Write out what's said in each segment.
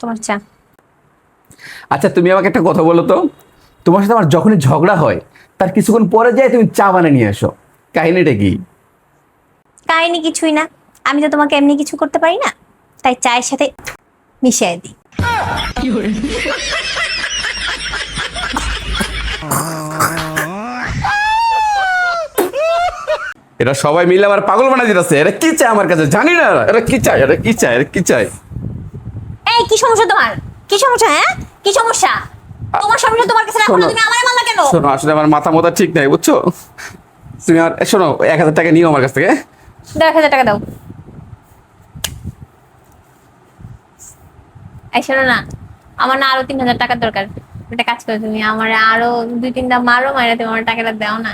তোমার চা। আচ্ছা তুমি আমাকে একটা কথা বলো তো। তোমার সাথে আমার যখনই ঝগড়া হয় তার কিছুক্ষণ পরে যায় তুমি চা বানিয়ে নিয়ে আসো। কাহিনীটা কি? কাহিনি কিছুই না। আমি তো তোমাকে এমনি কিছু করতে পারি না। তাই চায়ের সাথে মিশিয়ে দিই। এরা সবাই মিলে আমার পাগল বানাই দিতেছে। এরা কি চায় আমার কাছে? জানি না। এরা কি চায়? এরা কি চায়? এরা কি চায়? এই কি সমস্যা তোমার? কি সমস্যা হ্যাঁ? কি সমস্যা? তোমার সমস্যা তোমার কাছে রাখো না। তুমি আমারে মারলা কেন? শোনো আসলে আমার মাথা মোথা ঠিক নাই বুঝছ? তুমি আমার এ, শোনো এক হাজার টাকা নিও আমার কাছ থেকে দাও এক হাজার টাকা দাও। এই শোনো না আমার না আরও তিন হাজার টাকার দরকার। একটা কাজ করো তুমি আমার আরও দুই তিনটা মারো মারে তুমি আমার টাকাটা দাও না।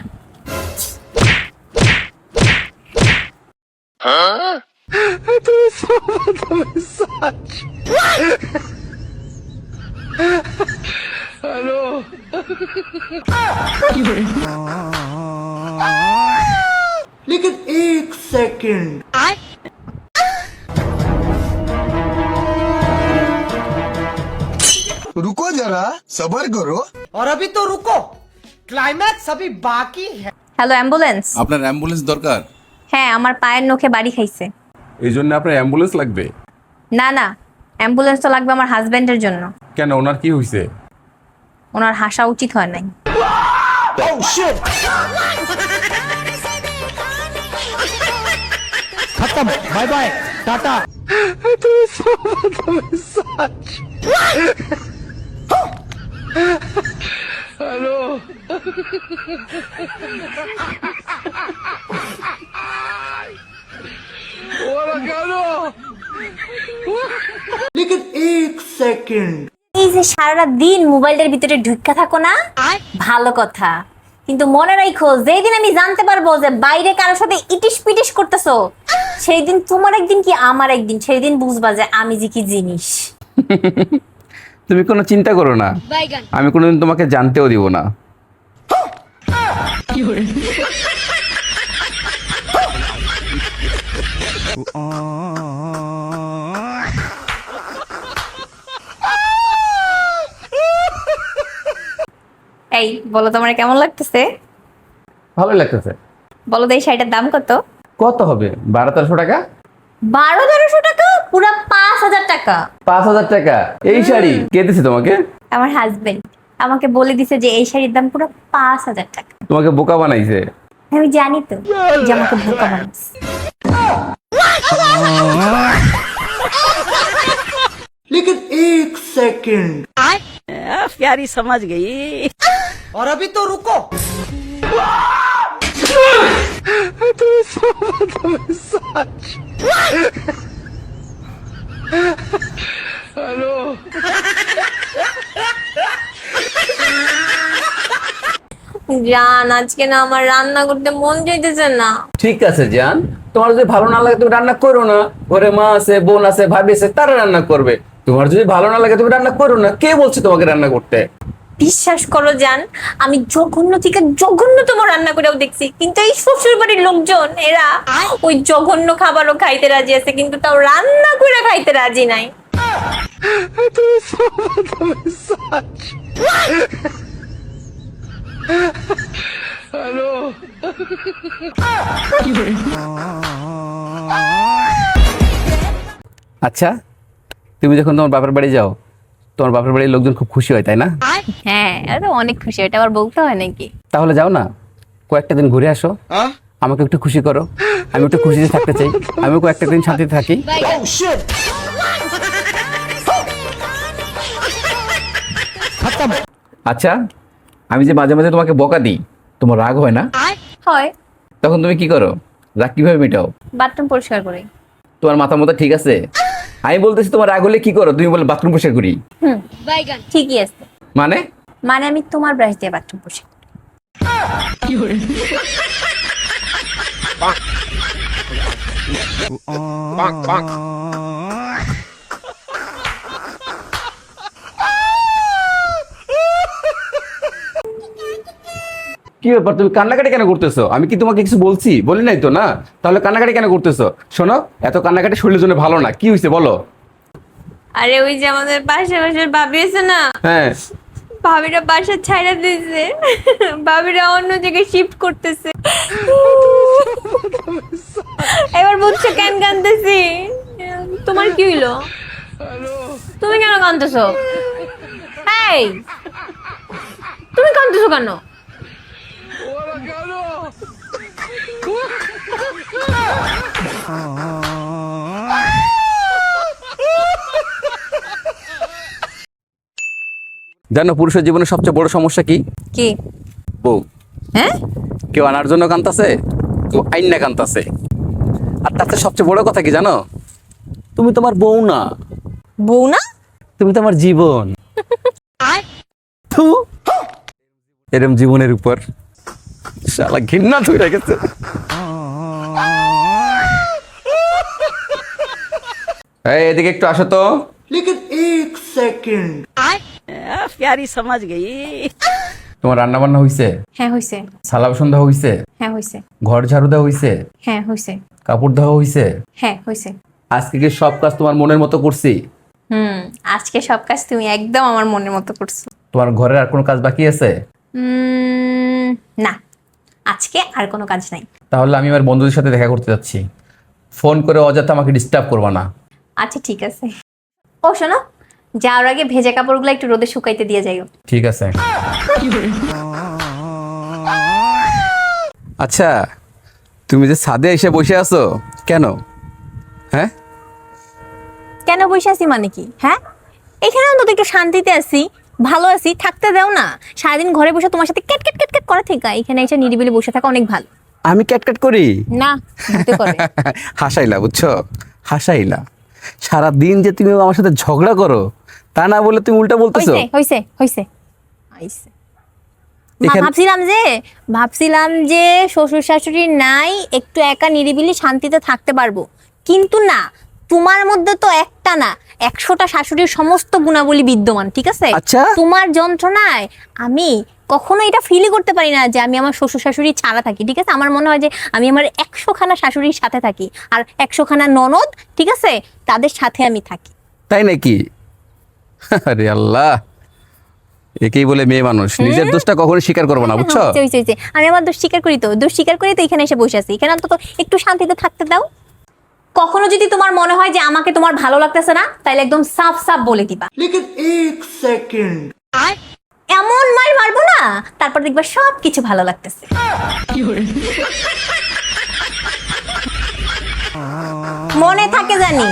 लेकिन एक सेकंड रुको जरा सबर करो और अभी तो रुको क्लाइमैक्स अभी बाकी है হ্যালো অ্যাম্বুলেন্স আপনার অ্যাম্বুলেন্স দরকার হ্যাঁ আমার পায়ের নখে বাড়ি খাইছে এই জন্য আপনার অ্যাম্বুলেন্স লাগবে? না না অ্যাম্বুলেন্স তো লাগবে আমার হাজবেন্ডের জন্য। কেন ওনার কি হয়েছে ওনার হাসা উচিত হয় নাই। oh, সেকেন্ড এই যে সারা দিন মোবাইলের ভিতরে ঢুকা থাকো না ভালো কথা। কিন্তু মনে রাখো যেদিন আমি জানতে পারব যে বাইরে কারোর সাথে ইটিশ পিটিস করতেছো সেই দিন তোমার একদিন কি আমার একদিন সেই দিন বুঝবা যে আমি যে কি জিনিস। তুমি কোনো চিন্তা করো না। আমি কোনোদিন তোমাকে জানতেও দিব না। Oh, এই বলো তোমার কেমন লাগতেছে ভালো লাগতেছে বলো তো এই শাড়িটার দাম কত কত হবে বারো তেরোশো টাকা বারো তেরোশো টাকা পুরো পাঁচ হাজার টাকা পাঁচ হাজার টাকা এই শাড়ি কে দিছে তোমাকে আমার হাজবেন্ড আমাকে বলে দিছে যে এই শাড়ির দাম পুরো পাঁচ হাজার টাকা তোমাকে বোকা বানাইছে আমি জানি তো যে আমাকে বোকা মানুষ लेकिन एक सेकंड प्यारी समझ गई और अभी तो रुको জান আজকে না আমার রান্না করতে মন চাইতেছে না ঠিক আছে জান তোমার যদি ভালো না লাগে তুমি রান্না করো না ঘরে মা আছে বোন আছে ভাবি আছে তারা রান্না করবে তোমার যদি ভালো না লাগে তুমি রান্না করো না কে বলছে তোমাকে রান্না করতে বিশ্বাস করো জান আমি জঘন্য থেকে জঘন্যতম রান্না করেও দেখছি। কিন্তু এই শ্বশুর বাড়ির লোকজন এরা ওই জঘন্য খাবারও খাইতে রাজি আছে কিন্তু তাও রান্না করে খাইতে রাজি নাই। আচ্ছা তুমি যখন তোমার বাপের বাড়ি যাও তোমার বাপের বাড়ির লোকজন খুব খুশি হয় তাই না? হ্যাঁ এটা অনেক খুশি এটা আবার বলতে হয় নাকি? তাহলে যাও না কয়েকটা দিন ঘুরে আসো। আমাকে একটু খুশি করো আমি একটু খুশিতে থাকতে চাই আমি কয়েকটা দিন শান্তিতে থাকি। আচ্ছা আমি যে মাঝে মাঝে তোমাকে বকা দিই তোমার রাগ হয় না? হয়। তখন তুমি কি করো? রাগ কীভাবে মেটাও? বাথরুম পরিষ্কার করে। তোমার মাথা মতো ঠিক আছে? আমি বলতেছি তোমার রাগ হলে কি করো তুমি বলে বাথরুম পরিষ্কার করি হুম ঠিকই আছে মানে মানে আমি তোমার ব্রাশ দিয়ে বাথরুম পরিষ্কার করি। কি ব্যাপার? তুমি কান্নাকাটি কেন করতেছো? আমি কি তোমাকে কিছু বলছি? বলি নাই তো না? তাহলে কান্নাকাটি কেন করতেছো? শোনো এত কান্নাকাটি শরীরের জন্য ভালো না। কি হয়েছে বলো? আরে ওই যে আমাদের পাশে পাশে ভাবি আছে না? হ্যাঁ। ভাবিরা বাসা ছাইড়া দিয়েছে। ভাবিরা অন্য জায়গায় শিফট করতেছে। এবার বুঝছ কেন কানতেছি তোমার কি হইল? তুমি কেন কানতেছো এই! তুমি কানতেছো কেন? জানো পুরুষের জীবনে সবচেয়ে বড় সমস্যা কি? কি? বউ। হ্যাঁ? কেউ আনার জন্য কান্তাছে কেউ আইন না কান্তাছে আর তাতে সবচেয়ে বড় কথা কি জানো? তুমি তোমার বউ না। বউ না? তুমি তোমার জীবন। এরম জীবনের উপর শালা ঘৃণা ধরে গেছে। এদিকে একটু আসো তো। লেকিন এক সেকেন্ড সমাজ তোমার রান্না বান্না হইছে? হ্যাঁ হইছে। সন্ধ্যা হইছে? হ্যাঁ হইছে। ঘর ঝাড়ু দেওয়া হইছে? হ্যাঁ হইছে। কাপড় ধোয়া হইছে? হ্যাঁ হইছে। আজকে কি সব কাজ তোমার মনের মতো করছি? হুম আজকে সব কাজ তুমি একদম আমার মনের মতো করছ। তোমার ঘরে আর কোনো কাজ বাকি আছে? না। আজকে আর কোনো কাজ নাই। তাহলে আমি আমার বন্ধুদের সাথে দেখা করতে যাচ্ছি। ফোন করে অযথা আমাকে ডিস্টার্ব করবা না। আচ্ছা ঠিক আছে। ও শোনো যাওয়ার আগে ভেজা কাপড়গুলো একটু রোদে শুকাইতে দিয়ে যাইও। ঠিক আছে। আচ্ছা তুমি যে ছাদে এসে বসে আছো কেন? হ্যাঁ? কেন বসে আছি মানে কি? হ্যাঁ? এখানে অন্তত একটু শান্তিতে আছি ভালো আছি থাকতে দাও না। সারাদিন ঘরে বসে তোমার সাথে ক্যাট ক্যাট ক্যাট ক্যাট করা থেকে এখানে এসে নিরিবিলি বসে থাকা অনেক ভালো। আমি ক্যাটক্যাট করি? না হাসাইলা বুঝছ? হাসাইলা। সারা দিন যে তুমি আমার সাথে ঝগড়া করো তা না বলে তুমি উল্টা বলতেছো? হইছে হইছে হইছে। আইছে। ভাবছিলাম যে ভাবছিলাম যে শ্বশুর শাশুড়ি নাই একটু একা নিরিবিলি শান্তিতে থাকতে পারব। কিন্তু না তোমার মধ্যে তো একটা না একশোটা শাশুড়ির সমস্ত গুণাবলী বিদ্যমান ঠিক আছে? আচ্ছা। তোমার যন্ত্রণায় আমি কখনো এটা ফিলই করতে পারি না যে আমি আমার শ্বশুর শাশুড়ি ছাড়া থাকি ঠিক আছে? আমার মনে হয় যে আমি আমার একশোখানা শাশুড়ির সাথে থাকি আর একশোখানা ননদ ঠিক আছে? তাদের সাথে আমি থাকি। তাই নাকি? আরে আল্লাহ! একেই বলে মেয়ে মানুষ। নিজের দোষটা কখনো স্বীকার করব না হ্যাঁ, বুঝছ? আমি আমার দোষ স্বীকার করি তো। দোষ স্বীকার করে তো এখানে এসে বসে আছি। এখানে অন্তত একটু শান্তিতে থাকতে দাও। কখনো যদি তোমার মনে হয় যে আমাকে তোমার ভালো লাগতেছে না তাহলে একদম সাফ সাফ বলে দিবা। সেকেন্ড। এমন মার মারবো না তারপর দেখবা সব কিছু ভালো লাগতেছে। মনে থাকে জানি।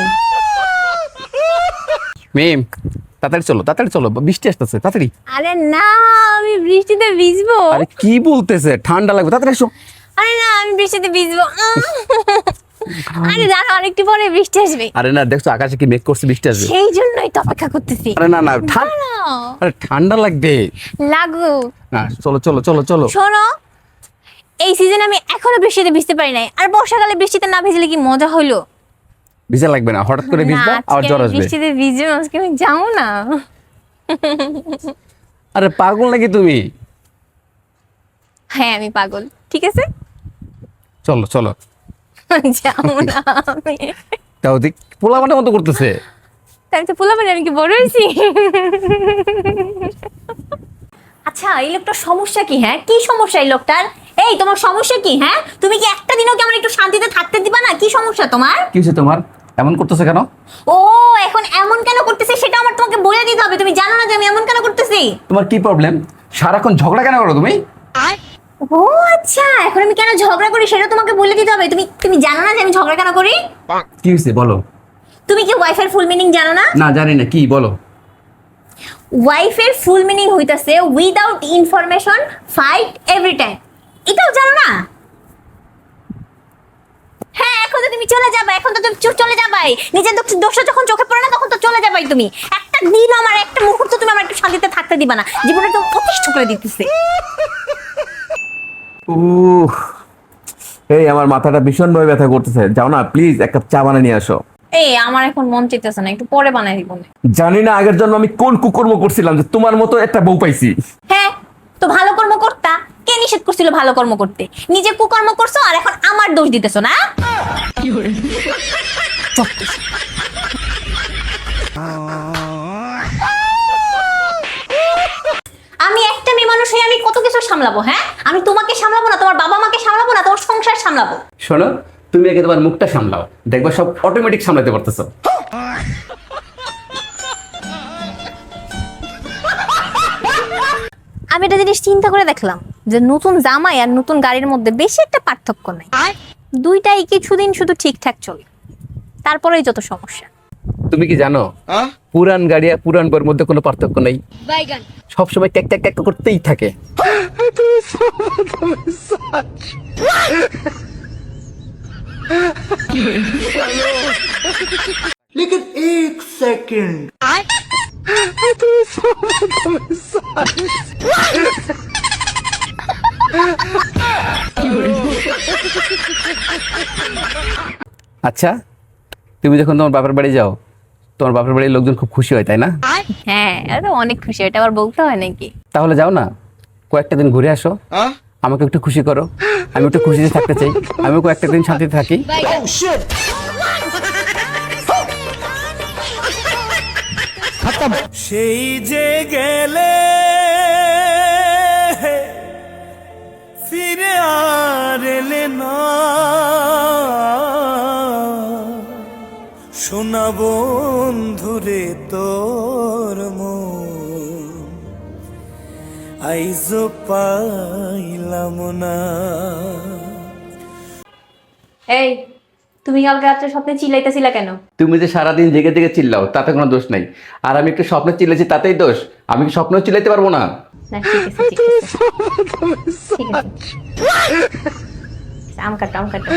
মেম তাড়াতাড়ি চলো তাড়াতাড়ি চলো বৃষ্টি আসতেছে তাড়াতাড়ি। আরে না আমি বৃষ্টিতে ভিজবো। আরে কি বলতেছে ঠান্ডা লাগবে তাড়াতাড়ি এসো আরে না আমি বৃষ্টিতে ভিজবো। আরে দাঁড়া অনেকটু পরে বৃষ্টি আসবে। আরে না দেখছ আকাশে কি মেঘ করছে বৃষ্টি আসবে। সেই জন্যই তো অপেক্ষা করতেছি। আরে না না ঠান্ডা আরে ঠান্ডা লাগবে। লাগু। না চলো চলো চলো চলো। শোনো এই সিজনে আমি এখনও বৃষ্টিতে ভিজতে পারি নাই। আর বর্ষাকালে বৃষ্টিতে না ভিজলে কি মজা হইল ভিজা লাগবে না হঠাৎ করে ভিজবা আবার জ্বর আসবে। বৃষ্টিতে ভিজবো না, আজকে আমি যাব না। আরে পাগল নাকি তুমি? হ্যাঁ আমি পাগল ঠিক আছে? চলো চলো। যাব না আমি। তাও দেখ পোলাপানের মতো করতেছে। তাই তো পোলা আমি কি বড় হয়েছি? আচ্ছা এই লোকটার সমস্যা কি হ্যাঁ? কি সমস্যা এই লোকটার? এই তোমার সমস্যা কি হ্যাঁ? তুমি কি একটা দিনও কি আমার একটু শান্তিতে থাকতে দিবা না? কি সমস্যা তোমার? কি হয়েছে তোমার? এমন করতেছে কেন? ও এখন এমন কেন করতেছে সেটা আমার তোমাকে বলে দিতে হবে। তুমি জানো না যে আমি এমন কেন করতেছি? তোমার কি প্রবলেম সারাক্ষণ ঝগড়া কেন করো তুমি? ও আচ্ছা এখন আমি কেন ঝগড়া করি সেটা তোমাকে বলে দিতে হবে। তুমি তুমি জানো না যে আমি ঝগড়া কেন করি? কি হয়েছে? বলো। তুমি কি ওয়াইফের ফুল মিনিং জানো না? না জানি না কি বলো। ওয়াইফের ফুল মিনিং হইতাছে without information fight every time এটাও জানো না? হ্যাঁ এখন তো তুমি চলে যাবে এখন তো তুমি চলে যাবাই। নিজের দোষ যখন চোখে পড়ে না তখন তো চলে যাবাই তুমি। একটা দিন আমার একটা মুহূর্ত তুমি আমার একটু শান্তিতে থাকতে দিবা না। জীবনে তো অতিষ্ঠ করে দিতেছে। উহ এই আমার মাথাটা ভীষণ ভাবে ব্যথা করতেছে। যাও না প্লিজ এক কাপ চা বানিয়ে নিয়ে আসো। এই আমার এখন মন চাইতেছে না একটু পরে বানাই দিব। জানি না আগের জন্য আমি কোন কুকর্ম করছিলাম যে তোমার মতো একটা বউ পাইছি। হ্যাঁ তো ভালো কর্ম করতা? কে নিষেধ করছিল ভালো কর্ম করতে? নিজে কুকর্ম করছ আর এখন আমার দোষ দিতেছো না? আমি একটা মেয়ে মানুষ হয়ে আমি কত কিছু সামলাবো হ্যাঁ? আমি তোমাকে সামলাবো না তোমার বাবা মাকে সামলাবো না তোমার সংসার সামলাবো। শোনো তুমি আগে তোমার মুখটা সামলাও। দেখবা সব অটোমেটিক সামলাতে পারতেছো। আমি একটা জিনিস চিন্তা করে দেখলাম যে নতুন জামাই আর নতুন গাড়ির মধ্যে বেশি একটা পার্থক্য নাই। দুইটাই কিছুদিন শুধু ঠিকঠাক চলে। তারপরেই যত সমস্যা। তুমি কি জানো? পুরান গাড়ি আর পুরান বইয়ের মধ্যে কোনো পার্থক্য নেই। সবসময় ট্যাক ট্যাক ট্যাক করতেই থাকে। लेकिन एक सेकंड আচ্ছা তুমি যখন তোমার বাপের বাড়ি যাও তোমার বাপের বাড়ির লোকজন খুব খুশি হয় তাই না হ্যাঁ এটা অনেক খুশি এটা আবার বলতে হয় নাকি তাহলে যাও না কয়েকটা দিন ঘুরে আসো আমাকে একটু খুশি করো। আমি একটু খুশিতে থাকতে চাই। আমিও কয়েকটা দিন শান্তিতে থাকি। সেই যে গেলে ফিরে আর এলে না। শোনা বন্ধুরে তোর আইজ পাইলাম না। এই তুমি কালকে রাত্রে স্বপ্নে চিল্লাইতেছিলা কেন? তুমি যে সারাদিন জেগে জেগে চিল্লাও তাতে কোনো দোষ নাই। আর আমি একটু স্বপ্নে চিল্লেছি তাতেই দোষ। আমি কি স্বপ্ন চিল্লাইতে পারব না? না ঠিক আছে ঠিক আছে। ঠিক আছে। আম কাটো আম কাটো।